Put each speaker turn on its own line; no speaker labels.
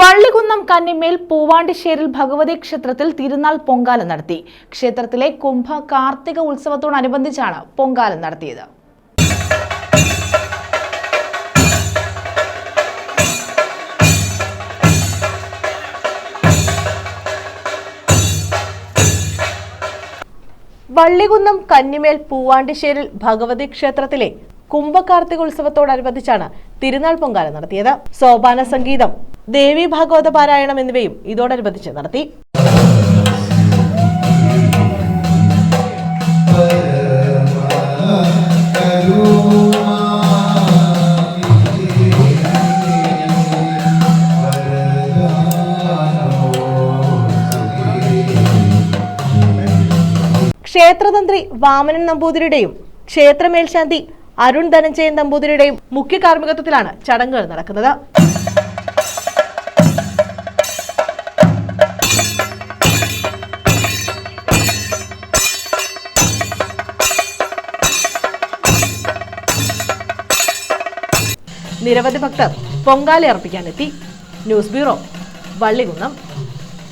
വള്ളികുന്നം കന്നിമേൽ പൂവാണ്ടിശ്ശേരിൽ ഭഗവതി ക്ഷേത്രത്തിൽ തിരുനാൾ പൊങ്കാല നടത്തി. ക്ഷേത്രത്തിലെ കുംഭ കാർത്തിക ഉത്സവത്തോടനുബന്ധിച്ചാണ് പൊങ്കാല നടത്തിയത്. വള്ളികുന്നം കന്നിമേൽ പൂവാണ്ടിശ്ശേരിൽ ഭഗവതി ക്ഷേത്രത്തിലെ കുംഭകാർത്തിക ഉത്സവത്തോടനുബന്ധിച്ചാണ് തിരുനാൾ പൊങ്കാല നടത്തിയത്. സോപാന സംഗീതം ദേവി ഭാഗവത പാരായണം എന്നിവയും ഇതോടനുബന്ധിച്ച് നടത്തി. ക്ഷേത്രതന്ത്രി വാമനൻ നമ്പൂതിരിയുടെയും ക്ഷേത്രമേൽശാന്തി അരുൺ ധനഞ്ജയൻ നമ്പൂതിരിയുടെയും മുഖ്യ കാർമ്മികത്വത്തിലാണ് ചടങ്ങുകൾ നടക്കുന്നത്. നിരവധി ഭക്തർ പൊങ്കാല അർപ്പിക്കാനെത്തി. News bureau Vallikunnam.